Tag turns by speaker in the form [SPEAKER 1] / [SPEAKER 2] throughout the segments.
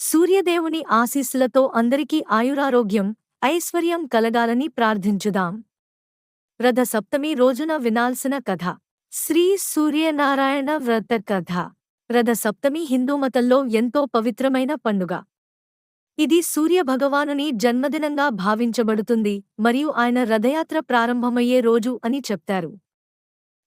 [SPEAKER 1] సూర్యదేవుని ఆశీస్సులతో అందరికీ ఆయురారోగ్యం ఐశ్వర్యం కలగాలని ప్రార్థించుదాం. రథ సప్తమి రోజున వినాల్సిన కథ. శ్రీ సూర్యనారాయణ వ్రత కథ. రథ సప్తమి హిందూమతంలో ఎంతో పవిత్రమైన పండుగ. ఇది సూర్యభగవానుని జన్మదినంగా భావించబడుతుంది మరియు ఆయన రథయాత్ర ప్రారంభమయ్యే రోజు అని చెప్తారు.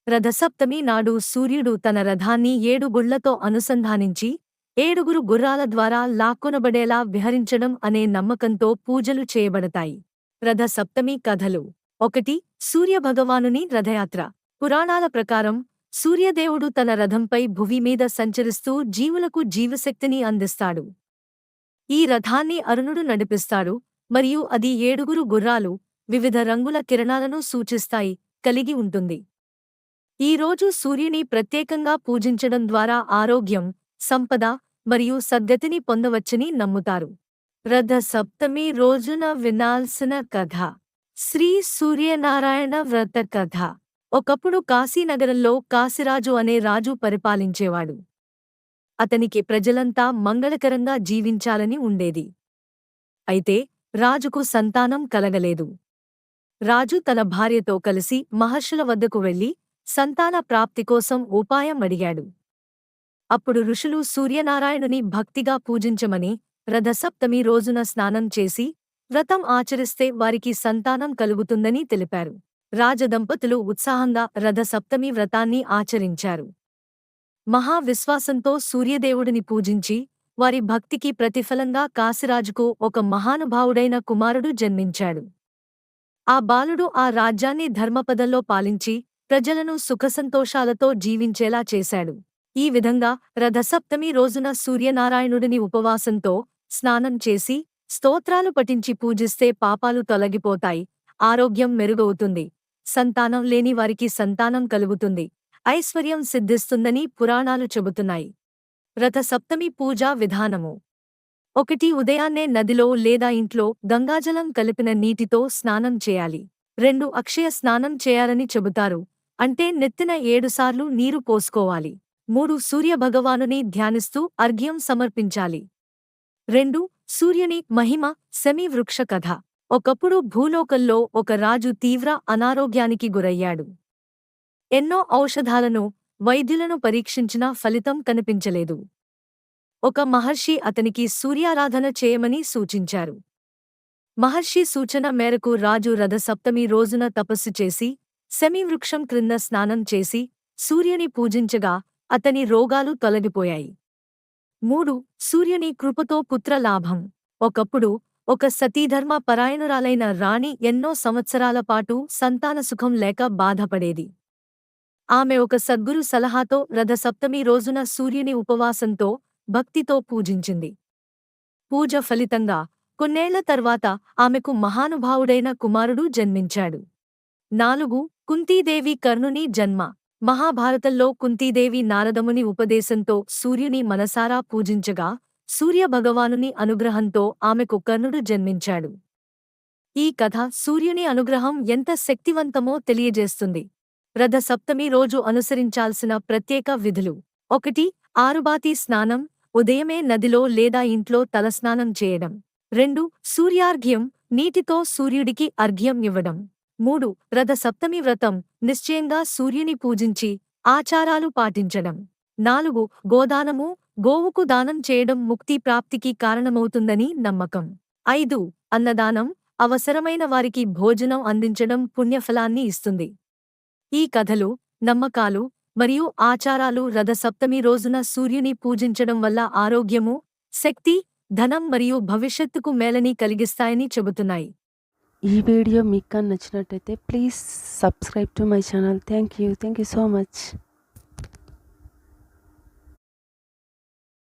[SPEAKER 1] రథసప్తమి నాడు సూర్యుడు తన రథాన్ని ఏడు గుళ్ళతో అనుసంధానించి ఏడుగురు గుర్రాల ద్వారా లాక్కొనబడేలా విహరించడం అనే నమ్మకంతో పూజలు చేయబడతాయి. రథ సప్తమి కథలు. ఒకటి సూర్యభగవానుని రథయాత్ర. పురాణాల ప్రకారం సూర్యదేవుడు తన రథంపై భువి మీద సంచరిస్తూ జీవులకు జీవశక్తిని అందిస్తాడు. ఈ రథాన్ని అరుణుడు నడిపిస్తాడు మరియు అది ఏడుగురు గుర్రాలు వివిధ రంగుల కిరణాలను సూచిస్తాయి కలిగి ఉంటుంది. ఈ రోజు సూర్యుని ప్రత్యేకంగా పూజించడం ద్వారా ఆరోగ్యం సంపద మరియు సద్గతిని పొందవచ్చని నమ్ముతారు. రథ సప్తమి రోజున వినాల్సిన కథ. శ్రీ సూర్యనారాయణ వ్రత కథ. ఒకప్పుడు కాశీనగరంలో కాశీరాజు అనే రాజు పరిపాలించేవాడు. అతనికి ప్రజలంతా మంగళకరంగా జీవించాలని ఉండేది. అయితే రాజుకు సంతానం కలగలేదు. రాజు తన భార్యతో కలిసి మహర్షుల వద్దకు వెళ్ళి సంతాన ప్రాప్తి కోసం ఉపాయం అడిగాడు. అప్పుడు ఋషులు సూర్యనారాయణుని భక్తిగా పూజించమని రథసప్తమి రోజున స్నానం చేసి వ్రతం ఆచరిస్తే వారికి సంతానం కలుగుతుందని తెలిపారు. రాజదంపతులు ఉత్సాహంగా రథసప్తమి వ్రతాన్ని ఆచరించారు. మహావిశ్వాసంతో సూర్యదేవుడిని పూజించి వారి భక్తికి ప్రతిఫలంగా కాశీరాజుకు ఒక మహానుభావుడైన కుమారుడు జన్మించాడు. ఆ బాలుడు ఆ రాజ్యాన్ని ధర్మపదంలో పాలించి ప్రజలను సుఖసంతోషాలతో జీవించేలా చేశాడు. ఈ విధంగా రథసప్తమి రోజున సూర్యనారాయణుడిని ఉపవాసంతో స్నానం చేసి స్తోత్రాలు పఠించి పూజిస్తే పాపాలు తొలగిపోతాయి. ఆరోగ్యం మెరుగవుతుంది. సంతానం లేని వారికి సంతానం కలుగుతుంది. ఐశ్వర్యం సిద్ధిస్తుందని పురాణాలు చెబుతున్నాయి. రథసప్తమి పూజా విధానము. ఒకటి ఉదయాన్నే నదిలో లేదా ఇంట్లో గంగాజలం కలిపిన నీటితో స్నానం చేయాలి. రెండు అక్షయ స్నానం చేయాలని చెబుతారు. అంటే నెత్తిన ఏడుసార్లు నీరు పోసుకోవాలి. మూడు సూర్యభగవానుని ధ్యానిస్తూ అర్ఘ్యం సమర్పించాలి. రెండు సూర్యుని మహిమ సెమీవృక్ష కథ. ఒకప్పుడు భూలోకంలో ఒక రాజు తీవ్ర అనారోగ్యానికి గురయ్యాడు. ఎన్నో ఔషధాలను వైద్యులను పరీక్షించినా ఫలితం కనిపించలేదు. ఒక మహర్షి అతనికి సూర్యారాధన చేయమని సూచించారు. మహర్షి సూచన మేరకు రాజు రథసప్తమి రోజున తపస్సు చేసి సెమీవృక్షం క్రింద స్నానం చేసి సూర్యుని పూజించగా అతని రోగాలు తొలగిపోయాయి. మూడు సూర్యుని కృపతో పుత్రలాభం ఒకప్పుడు ఒక సతీధర్మ పరాయణురాలైన రాణి ఎన్నో సంవత్సరాల పాటు సంతాన సుఖం లేక బాధపడేది. ఆమె ఒక సద్గురు సలహాతో రథసప్తమి రోజున సూర్యుని ఉపవాసంతో భక్తితో పూజించింది. పూజ ఫలితంగా కొన్నేళ్ళ తర్వాత ఆమెకు మహానుభావుడైన కుమారుడు జన్మించాడు. నాలుగు కుంతీదేవి కర్ణుని జన్మ. మహాభారతంలో కుంతీదేవి నారదముని ఉపదేశంతో సూర్యుని మనసారా పూజించగా సూర్యభగవానుని అనుగ్రహంతో ఆమెకు కర్ణుడు జన్మించాడు. ఈ కథ సూర్యుని అనుగ్రహం ఎంత శక్తివంతమో తెలియజేస్తుంది. రథ సప్తమి రోజు అనుసరించాల్సిన ప్రత్యేక విధులు. ఒకటి ఆరుబాతి స్నానం ఉదయమే నదిలో లేదా ఇంట్లో తలస్నానం చేయడం. రెండు సూర్యార్ఘ్యం నీటితో సూర్యుడికి అర్ఘ్యం ఇవ్వడం. మూడు రథ సప్తమి వ్రతం నిశ్చయంగా సూర్యుని పూజించి ఆచారాలు పాటించడం. నాలుగు గోదానము గోవుకు దానం చేయడం ముక్తి ప్రాప్తికి కారణమవుతుందని నమ్మకం. ఐదు అన్నదానం అవసరమైన వారికి భోజనం అందించడం పుణ్యఫలాన్ని ఇస్తుంది. ఈ కథలు నమ్మకాలు మరియు ఆచారాలు రథ సప్తమి రోజున సూర్యుని పూజించడం వల్ల ఆరోగ్యము శక్తి ధనం మరియు భవిష్యత్తుకు మేలని కలిగిస్తాయని చెబుతున్నాయి.
[SPEAKER 2] ఈ వీడియో మీకు కానీ నచ్చినట్టయితే please subscribe to my channel. Thank you thank you so much